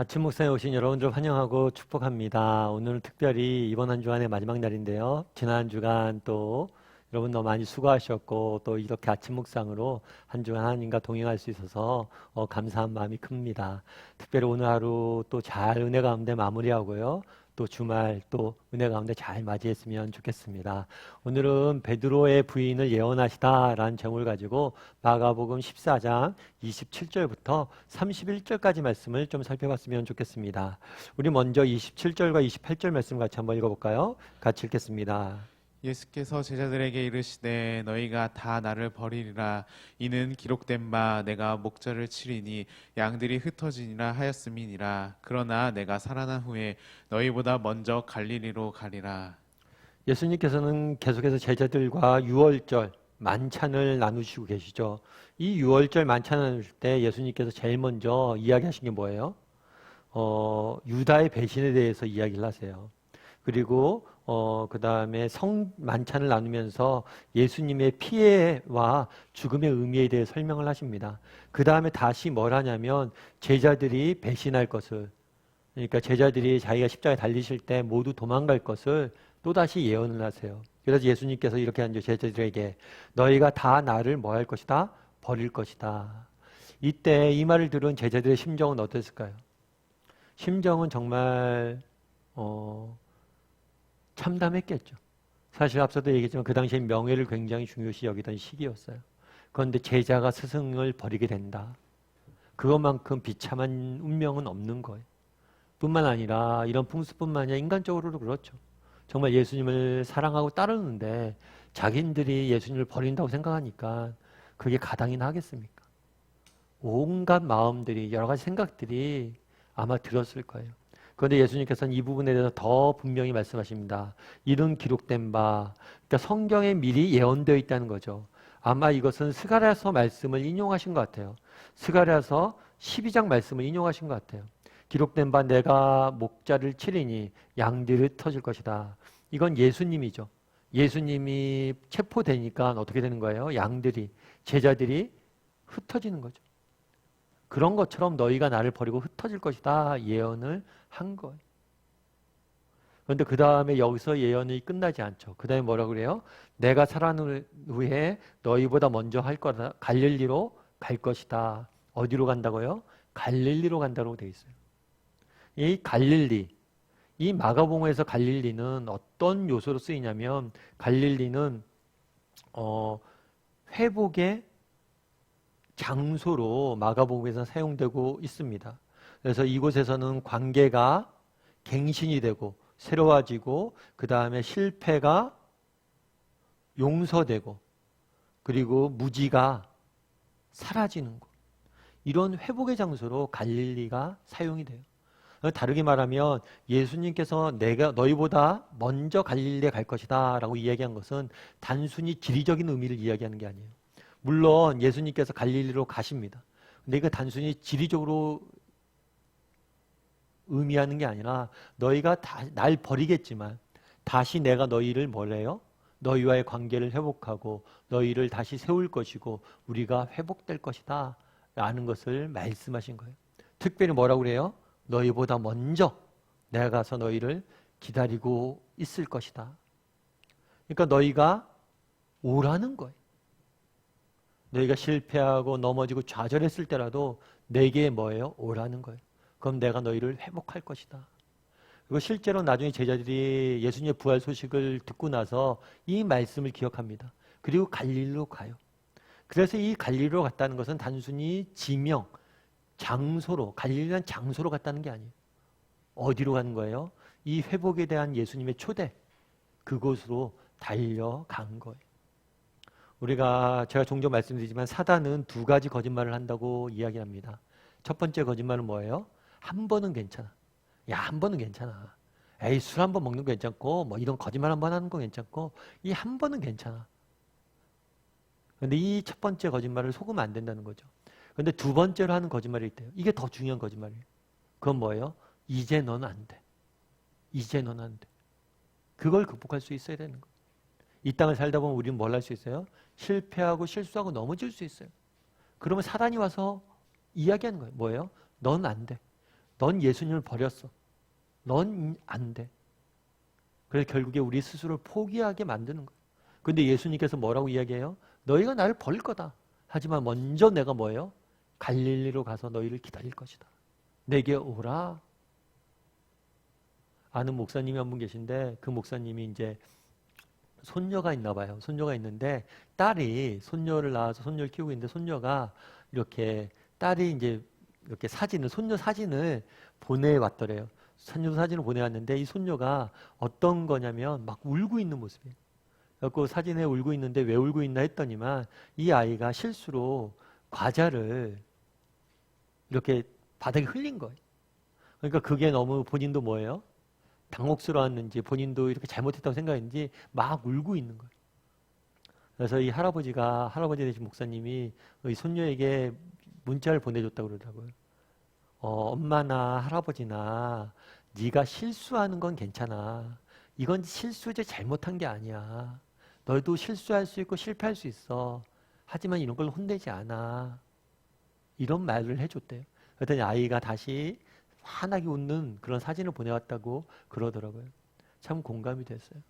아침 목상에 오신 여러분들 환영하고 축복합니다. 오늘은 특별히 이번 한 주간의 마지막 날인데요. 지난 한 주간 또 여러분 너무 많이 수고하셨고 또 이렇게 아침 묵상으로 한 주간 하나님과 동행할 수 있어서 어, 감사한 마음이 큽니다. 특별히 오늘 하루 또 잘 은혜 가운데 마무리하고요. 또 주말 또 은혜 가운데 잘 맞이했으면 좋겠습니다. 오늘은 베드로의 부인을 예언하시다라는 제목을 가지고 마가복음 14장 27절부터 31절까지 말씀을 좀 살펴봤으면 좋겠습니다. 우리 먼저 27절과 28절 말씀 같이 한번 읽어볼까요? 같이 읽겠습니다. 예수께서 제자들에게 이르시되 너희가 다 나를 버리리라 이는 기록된 바 내가 목자를 치리니 양들이 흩어지니라 하였음이니라 그러나 내가 살아난 후에 너희보다 먼저 갈릴리로 가리라 예수님께서는 계속해서 제자들과 유월절 만찬을 나누시고 계시죠. 이 유월절 만찬을 나눌 때 예수님께서 제일 먼저 이야기하신 게 뭐예요? 어, 유다의 배신에 대해서 이야기를 하세요. 그리고 어, 그 다음에 성 만찬을 나누면서 예수님의 피해와 죽음의 의미에 대해 설명을 하십니다. 그 다음에 다시 뭘 하냐면 제자들이 배신할 것을 그러니까 제자들이 자기가 십자가에 달리실 때 모두 도망갈 것을 또 다시 예언을 하세요. 그래서 예수님께서 이렇게 한죠 제자들에게 너희가 다 나를 뭐 할 것이다? 버릴 것이다. 이때 이 말을 들은 제자들의 심정은 어땠을까요? 심정은 정말 어, 참담했겠죠. 사실 앞서도 얘기했지만 그 당시에 명예를 굉장히 중요시 여기던 시기였어요. 그런데 제자가 스승을 버리게 된다. 그것만큼 비참한 운명은 없는 거예요. 뿐만 아니라 이런 풍습뿐만 아니라 인간적으로도 그렇죠. 정말 예수님을 사랑하고 따르는데 자기들이 예수님을 버린다고 생각하니까 그게 가당이나 하겠습니까? 온갖 마음들이 여러 가지 생각들이 아마 들었을 거예요. 그런데 예수님께서는 이 부분에 대해서 더 분명히 말씀하십니다. 이런 기록된 바, 그러니까 성경에 미리 예언되어 있다는 거죠. 아마 이것은 스가랴서 말씀을 인용하신 것 같아요. 스가랴서 12장 말씀을 인용하신 것 같아요. 기록된 바 내가 목자를 치리니 양들을 터질 것이다. 이건 예수님이죠. 예수님이 체포되니까 어떻게 되는 거예요? 양들이 제자들이 흩어지는 거죠. 그런 것처럼 너희가 나를 버리고 흩어질 것이다 예언을 한 거예요. 그런데 그 다음에 여기서 예언이 끝나지 않죠. 그 다음에 뭐라 그래요? 내가 살아난 후에 너희보다 먼저 할 거다. 갈릴리로 갈 것이다. 어디로 간다고요? 갈릴리로 간다고 돼 있어요. 이 갈릴리, 이 마가복음에서 갈릴리는 어떤 요소로 쓰이냐면 갈릴리는 어, 회복의 장소로 마가복음에서 사용되고 있습니다. 그래서 이곳에서는 관계가 갱신이 되고 새로워지고 그 다음에 실패가 용서되고 그리고 무지가 사라지는 곳. 이런 회복의 장소로 갈릴리가 사용이 돼요. 다르게 말하면 예수님께서 내가 너희보다 먼저 갈릴리에 갈 것이다 라고 이야기한 것은 단순히 지리적인 의미를 이야기하는 게 아니에요. 물론 예수님께서 갈릴리로 가십니다. 근데 이거 단순히 지리적으로 의미하는 게 아니라 너희가 다, 날 버리겠지만 다시 내가 너희를 뭐래요? 너희와의 관계를 회복하고 너희를 다시 세울 것이고 우리가 회복될 것이다 라는 것을 말씀하신 거예요. 특별히 뭐라고 그래요? 너희보다 먼저 내가 가서 너희를 기다리고 있을 것이다. 그러니까 너희가 오라는 거예요. 너희가 실패하고 넘어지고 좌절했을 때라도 내게 뭐예요? 오라는 거예요. 그럼 내가 너희를 회복할 것이다. 그리고 실제로 나중에 제자들이 예수님의 부활 소식을 듣고 나서 이 말씀을 기억합니다. 그리고 갈릴로 가요. 그래서 이 갈릴로 갔다는 것은 단순히 지명, 장소로, 갈릴리란 장소로 갔다는 게 아니에요. 어디로 가는 거예요? 이 회복에 대한 예수님의 초대, 그곳으로 달려간 거예요. 우리가 제가 종종 말씀드리지만 사단은 두 가지 거짓말을 한다고 이야기합니다. 첫 번째 거짓말은 뭐예요? 한 번은 괜찮아. 야, 한 번은 괜찮아. 에이, 술 한 번 먹는 거 괜찮고, 뭐 이런 거짓말 한 번 하는 거 괜찮고, 이 한 번은 괜찮아. 근데 이 첫 번째 거짓말을 속으면 안 된다는 거죠. 근데 두 번째로 하는 거짓말이 있대요. 이게 더 중요한 거짓말이에요. 그건 뭐예요? 이제 너는 안 돼. 이제 너는 안 돼. 그걸 극복할 수 있어야 되는 거예요. 이 땅을 살다 보면 우리는 뭘 할 수 있어요? 실패하고 실수하고 넘어질 수 있어요. 그러면 사단이 와서 이야기하는 거예요. 뭐예요? 넌 안 돼. 넌 예수님을 버렸어. 넌 안 돼. 그래서 결국에 우리 스스로를 포기하게 만드는 거예요. 근데 예수님께서 뭐라고 이야기해요? 너희가 나를 버릴 거다. 하지만 먼저 내가 뭐예요? 갈릴리로 가서 너희를 기다릴 것이다. 내게 오라. 아는 목사님이 한 분 계신데 그 목사님이 이제 손녀가 있나 봐요. 손녀가 있는데 딸이 손녀를 낳아서 손녀를 키우고 있는데 손녀가 이렇게 딸이 이제 이렇게 사진을 손녀 사진을 보내왔더래요. 손녀 사진을 보내왔는데 이 손녀가 어떤 거냐면 막 울고 있는 모습이에요. 그래서 사진에 울고 있는데 왜 울고 있나 했더니만 이 아이가 실수로 과자를 이렇게 바닥에 흘린 거예요. 그러니까 그게 너무 본인도 뭐예요? 당혹스러웠는지 본인도 이렇게 잘못했다고 생각했는지 막 울고 있는 거예요. 그래서 이 할아버지가 할아버지 되신 목사님이 이 손녀에게 문자를 보내줬다고 그러더라고요. 어, 엄마나 할아버지나 네가 실수하는 건 괜찮아. 이건 실수지 잘못한 게 아니야. 너도 실수할 수 있고 실패할 수 있어. 하지만 이런 걸 혼내지 않아. 이런 말을 해줬대요. 그랬더니 아이가 다시 환하게 웃는 그런 사진을 보내왔다고 그러더라고요. 참 공감이 됐어요.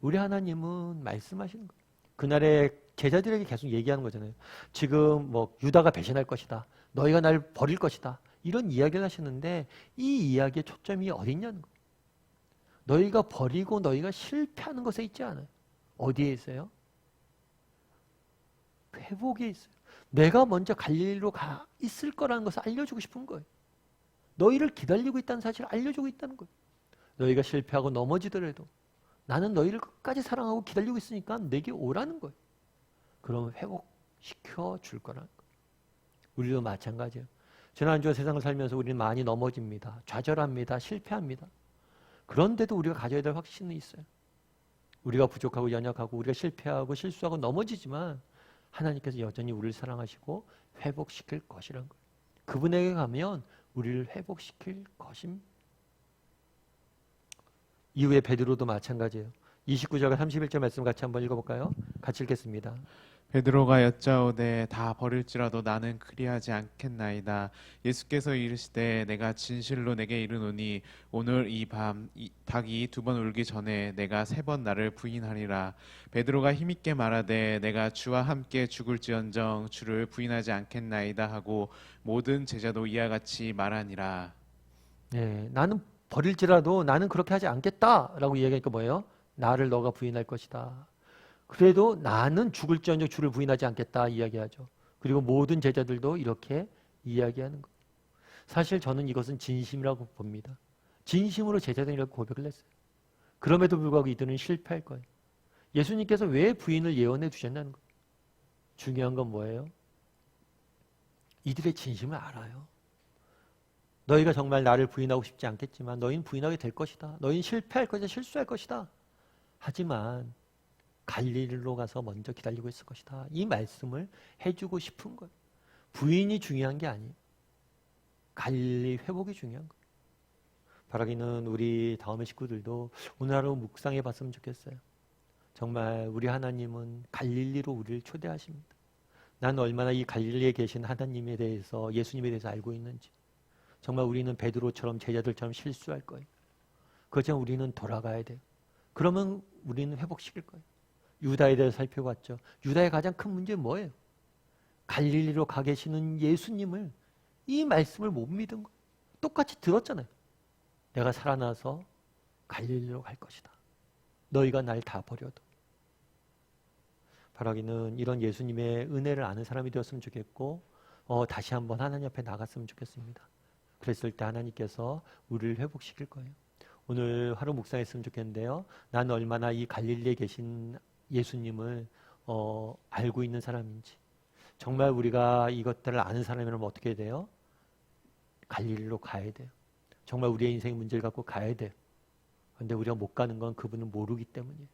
우리 하나님은 말씀하시는 거예요. 그날에 제자들에게 계속 얘기하는 거잖아요. 지금 뭐 유다가 배신할 것이다. 너희가 날 버릴 것이다. 이런 이야기를 하시는데 이 이야기의 초점이 어딨냐는 거예요. 너희가 버리고 너희가 실패하는 것에 있지 않아요. 어디에 있어요? 회복에 있어요. 내가 먼저 갈릴리로 가 있을 거라는 것을 알려주고 싶은 거예요. 너희를 기다리고 있다는 사실을 알려주고 있다는 거예요. 너희가 실패하고 넘어지더라도 나는 너희를 끝까지 사랑하고 기다리고 있으니까 내게 오라는 거예요. 그럼 회복시켜 줄 거라는 거예요. 우리도 마찬가지예요. 지난주에 세상을 살면서 우리는 많이 넘어집니다. 좌절합니다. 실패합니다. 그런데도 우리가 가져야 될 확신은 있어요. 우리가 부족하고 연약하고 우리가 실패하고 실수하고 넘어지지만 하나님께서 여전히 우리를 사랑하시고 회복시킬 것이라는 거예요. 그분에게 가면 우리를 회복시킬 것임. 이후에 베드로도 마찬가지예요. 29절과 31절 말씀 같이 한번 읽어볼까요? 같이 읽겠습니다. 베드로가 여짜오되 다 버릴지라도 나는 그리하지 않겠나이다. 예수께서 이르시되 내가 진실로 내게 이르노니 오늘 이 밤 닭이 두 번 울기 전에 내가 세 번 나를 부인하리라. 베드로가 힘있게 말하되 내가 주와 함께 죽을지언정 주를 부인하지 않겠나이다 하고 모든 제자도 이와 같이 말하니라. 네, 나는 버릴지라도 나는 그렇게 하지 않겠다라고 이야기하니까 뭐예요? 나를 너가 부인할 것이다. 그래도 나는 죽을지언정 주를 부인하지 않겠다 이야기하죠. 그리고 모든 제자들도 이렇게 이야기하는 거. 사실 저는 이것은 진심이라고 봅니다. 진심으로 제자들이라고 고백을 했어요. 그럼에도 불구하고 이들은 실패할 거예요. 예수님께서 왜 부인을 예언해 두셨냐는 거예요. 중요한 건 뭐예요? 이들의 진심을 알아요. 너희가 정말 나를 부인하고 싶지 않겠지만 너희는 부인하게 될 것이다. 너희는 실패할 것이다. 실수할 것이다. 하지만 갈릴리로 가서 먼저 기다리고 있을 것이다. 이 말씀을 해주고 싶은 거예요. 부인이 중요한 게 아니에요. 갈릴리 회복이 중요한 거예요. 바라기는 우리 다음의 식구들도 오늘 하루 묵상해 봤으면 좋겠어요. 정말 우리 하나님은 갈릴리로 우리를 초대하십니다. 난 얼마나 이 갈릴리에 계신 하나님에 대해서 예수님에 대해서 알고 있는지 정말 우리는 베드로처럼 제자들처럼 실수할 거예요. 그렇지만 우리는 돌아가야 돼요. 그러면 우리는 회복시킬 거예요. 유다에 대해서 살펴봤죠. 유다의 가장 큰 문제는 뭐예요? 갈릴리로 가 계시는 예수님을 이 말씀을 못 믿은 거예요. 똑같이 들었잖아요. 내가 살아나서 갈릴리로 갈 것이다. 너희가 날 다 버려도. 바라기는 이런 예수님의 은혜를 아는 사람이 되었으면 좋겠고 어, 다시 한번 하나님 앞에 나갔으면 좋겠습니다. 그랬을 때 하나님께서 우리를 회복시킬 거예요. 오늘 하루 묵상했으면 좋겠는데요. 나는 얼마나 이 갈릴리에 계신 예수님을 어, 알고 있는 사람인지 정말 우리가 이것들을 아는 사람이라면 어떻게 돼요? 갈릴리로 가야 돼요. 정말 우리의 인생 문제를 갖고 가야 돼요. 그런데 우리가 못 가는 건 그분은 모르기 때문이에요.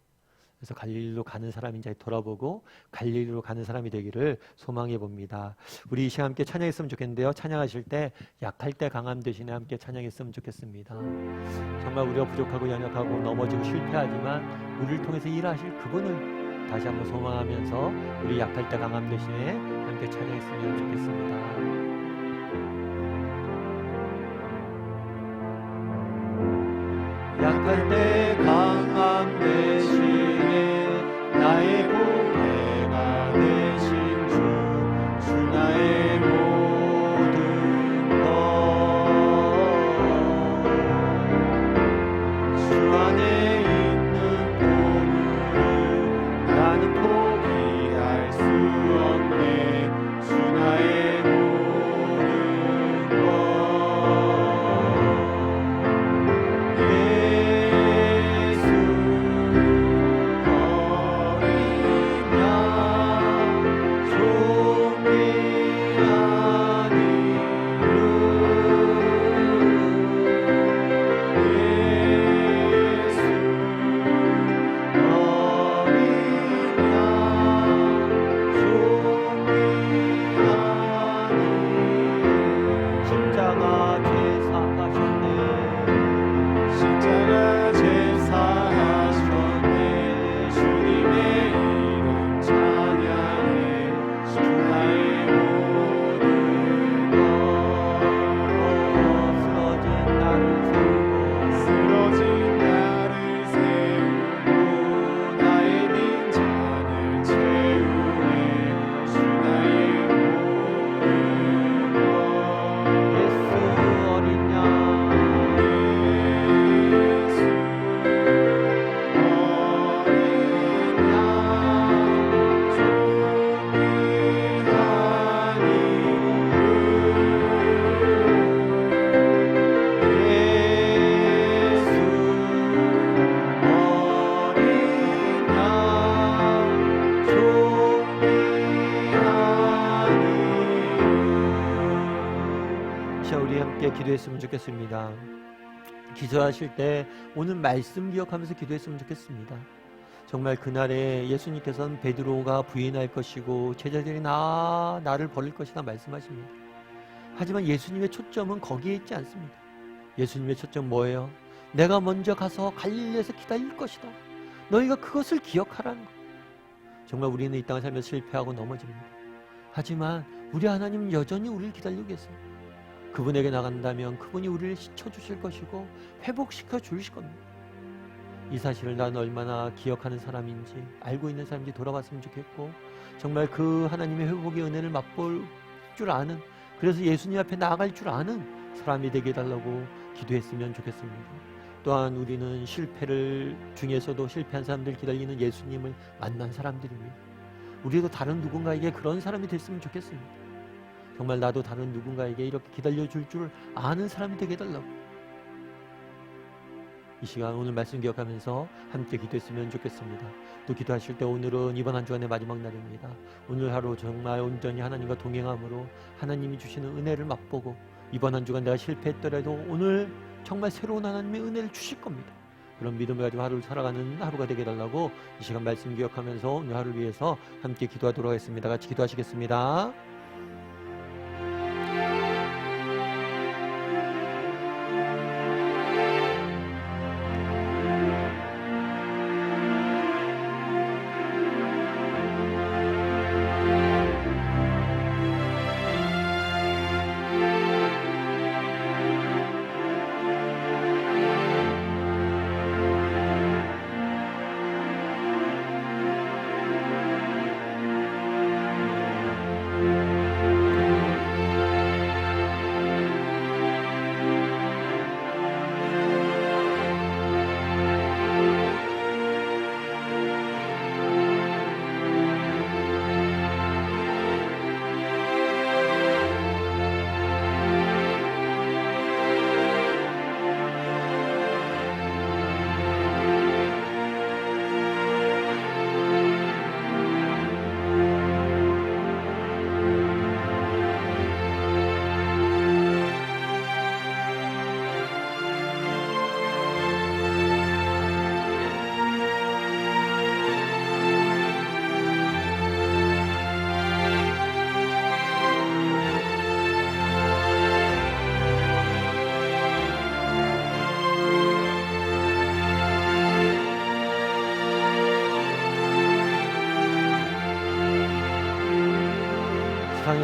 그래서 갈릴리로 가는 사람인지 돌아보고 갈릴리로 가는 사람이 되기를 소망해 봅니다. 우리 이 시간 함께 찬양했으면 좋겠는데요. 찬양하실 때 약할 때 강함 대신에 함께 찬양했으면 좋겠습니다. 정말 우리가 부족하고 연약하고 넘어지고 실패하지만 우리를 통해서 일하실 그분을 다시 한번 소망하면서 우리 약할 때 강함 대신에 함께 찬양했으면 좋겠습니다. 자 우리 함께 기도했으면 좋겠습니다. 기도하실 때 오늘 말씀 기억하면서 기도했으면 좋겠습니다. 정말 그날에 예수님께서는 베드로가 부인할 것이고 제자들이 나 나를 버릴 것이다 말씀하십니다. 하지만 예수님의 초점은 거기에 있지 않습니다. 예수님의 초점 뭐예요? 내가 먼저 가서 갈릴리에서 기다릴 것이다. 너희가 그것을 기억하라는 것 정말 우리는 이 땅을 살면서 실패하고 넘어집니다. 하지만 우리 하나님은 여전히 우리를 기다리고 계세요 그분에게 나간다면 그분이 우리를 시켜주실 것이고 회복시켜 주실 겁니다. 이 사실을 나는 얼마나 기억하는 사람인지 알고 있는 사람인지 돌아봤으면 좋겠고 정말 그 하나님의 회복의 은혜를 맛볼 줄 아는 그래서 예수님 앞에 나아갈 줄 아는 사람이 되게 해달라고 기도했으면 좋겠습니다. 또한 우리는 실패를 중에서도 실패한 사람들 기다리는 예수님을 만난 사람들입니다. 우리도 다른 누군가에게 그런 사람이 됐으면 좋겠습니다. 정말 나도 다른 누군가에게 이렇게 기다려줄 줄 아는 사람이 되게 해달라고. 이 시간 오늘 말씀 기억하면서 함께 기도했으면 좋겠습니다. 또 기도하실 때 오늘은 이번 한 주간의 마지막 날입니다. 오늘 하루 정말 온전히 하나님과 동행함으로 하나님이 주시는 은혜를 맛보고 이번 한 주간 내가 실패했더라도 오늘 정말 새로운 하나님의 은혜를 주실 겁니다. 그런 믿음을 가지고 하루를 살아가는 하루가 되게 해달라고 이 시간 말씀 기억하면서 오늘 하루를 위해서 함께 기도하도록 하겠습니다. 같이 기도하시겠습니다.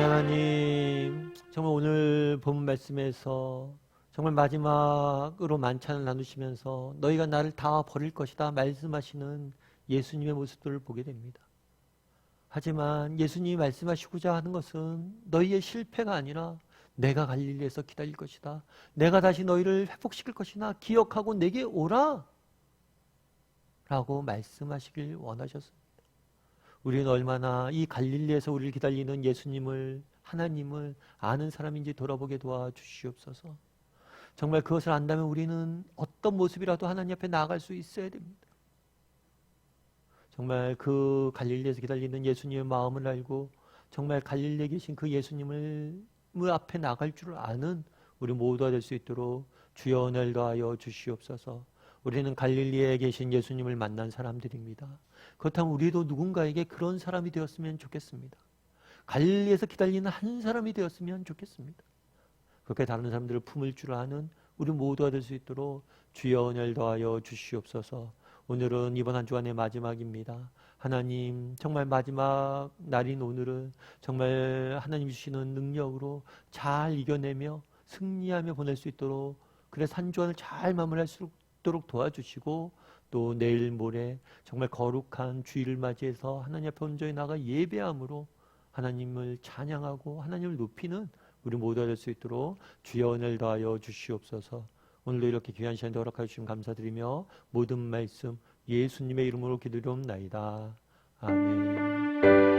하나님, 정말 오늘 본 말씀에서 정말 마지막으로 만찬을 나누시면서 너희가 나를 다 버릴 것이다 말씀하시는 예수님의 모습들을 보게 됩니다. 하지만 예수님이 말씀하시고자 하는 것은 너희의 실패가 아니라 내가 갈릴리에서 기다릴 것이다. 내가 다시 너희를 회복시킬 것이나 기억하고 내게 오라. 라고 말씀하시길 원하셨습니다. 우리는 얼마나 이 갈릴리에서 우리를 기다리는 예수님을 하나님을 아는 사람인지 돌아보게 도와주시옵소서. 정말 그것을 안다면 우리는 어떤 모습이라도 하나님 앞에 나아갈 수 있어야 됩니다. 정말 그 갈릴리에서 기다리는 예수님의 마음을 알고 정말 갈릴리에 계신 그 예수님을 그 앞에 나갈 줄 아는 우리 모두가 될 수 있도록 주여 은혜를 더하여 주시옵소서. 우리는 갈릴리에 계신 예수님을 만난 사람들입니다. 그렇다면 우리도 누군가에게 그런 사람이 되었으면 좋겠습니다. 갈릴리에서 기다리는 한 사람이 되었으면 좋겠습니다. 그렇게 다른 사람들을 품을 줄 아는 우리 모두가 될 수 있도록 주여 은혜를 더하여 주시옵소서. 오늘은 이번 한 주간의 마지막입니다. 하나님 정말 마지막 날인 오늘은 정말 하나님 주시는 능력으로 잘 이겨내며 승리하며 보낼 수 있도록 그래서 한 주간을 잘 마무리할 수 있도록 도와주시고 또 내일 모레 정말 거룩한 주일을 맞이해서 하나님 앞에 온전히 나가 예배함으로 하나님을 찬양하고 하나님을 높이는 우리 모두가 될 수 있도록 주여 은혜를 더하여 주시옵소서. 오늘도 이렇게 귀한 시간 허락하여 주심 감사드리며 모든 말씀 예수님의 이름으로 기도드리옵나이다. 아멘.